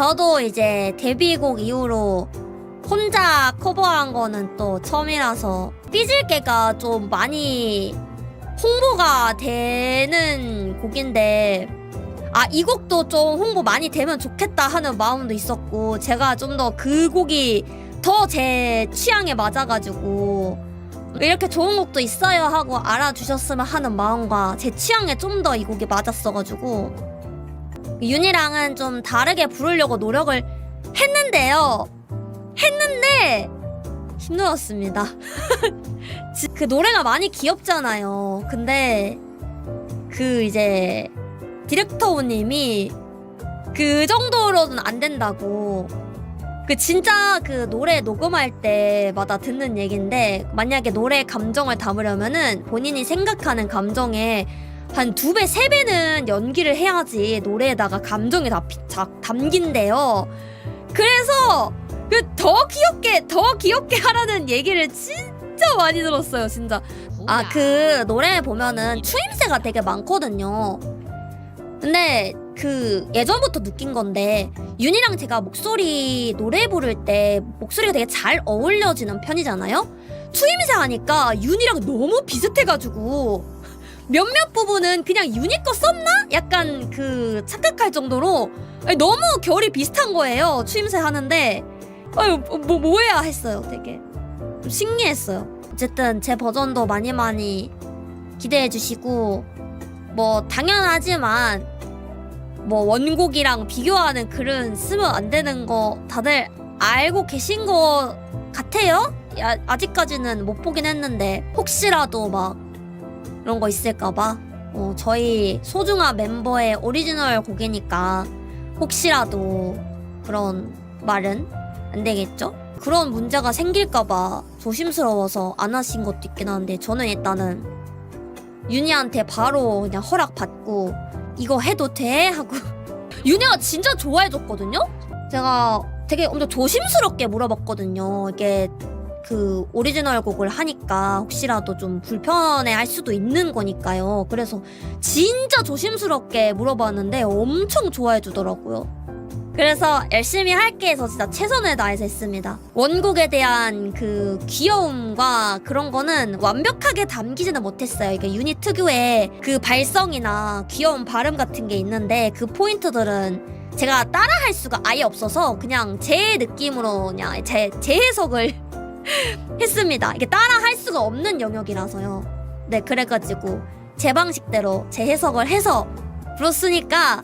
저도 이제 데뷔곡 이후로 혼자 커버한 거는 또 처음이라서 삐질게가 좀 많이 홍보가 되는 곡인데 아 이 곡도 좀 홍보 많이 되면 좋겠다 하는 마음도 있었고 제가 좀 더 그 곡이 더 제 취향에 맞아가지고 이렇게 좋은 곡도 있어요 하고 알아주셨으면 하는 마음과 제 취향에 좀 더 이 곡이 맞았어가지고 윤이랑은 좀 다르게 부르려고 노력을 했는데요. 했는데 힘들었습니다. 지- 그 노래가 많이 귀엽잖아요. 근데 그 이제 디렉터님이 그 정도로는 안 된다고. 그 진짜 그 노래 녹음할 때마다 듣는 얘긴데 만약에 노래 감정을 담으려면은 본인이 생각하는 감정에 한 두 배, 세 배는 연기를 해야지 노래에다가 감정이 다 피- 자- 담긴대요. 그래서 그 더 귀엽게, 더 귀엽게 하라는 얘기를 진짜 많이 들었어요, 진짜. 아, 그 노래 보면은 추임새가 되게 많거든요. 근데 그 예전부터 느낀 건데 윤이랑 제가 목소리 노래 부를 때 목소리가 되게 잘 어울려지는 편이잖아요. 추임새 하니까 윤이랑 너무 비슷해가지고 몇몇 부분은 그냥 윤이 거 썼나? 약간 그 착각할 정도로 너무 결이 비슷한 거예요. 추임새 하는데 아유 뭐 뭐야 했어요. 되게 좀 신기했어요. 어쨌든 제 버전도 많이 많이 기대해 주시고 뭐 당연하지만 뭐 원곡이랑 비교하는 글은 쓰면 안 되는 거 다들 알고 계신 거 같아요? 야, 아직까지는 못 보긴 했는데 혹시라도 막 이런 거 있을까봐 어, 저희 소중한 멤버의 오리지널 곡이니까 혹시라도 그런 말은 안 되겠죠? 그런 문제가 생길까봐 조심스러워서 안 하신 것도 있긴 한데 저는 일단은 윤희한테 바로 그냥 허락 받고 이거 해도 돼? 하고 윤희가 진짜 좋아해줬거든요? 제가 되게 엄청 조심스럽게 물어봤거든요. 이게 그 오리지널 곡을 하니까 혹시라도 좀 불편해 할 수도 있는 거니까요. 그래서 진짜 조심스럽게 물어봤는데 엄청 좋아해 주더라고요. 그래서 열심히 할게 해서 진짜 최선을 다해서 했습니다. 원곡에 대한 그 귀여움과 그런 거는 완벽하게 담기지는 못했어요. 이게 유닛 특유의 그 발성이나 귀여운 발음 같은 게 있는데 그 포인트들은 제가 따라할 수가 아예 없어서 그냥 제 느낌으로 그냥 제, 제 해석을 했습니다. 이게 따라 할 수가 없는 영역이라서요. 네, 그래가지고 제 방식대로 제 해석을 해서 불었으니까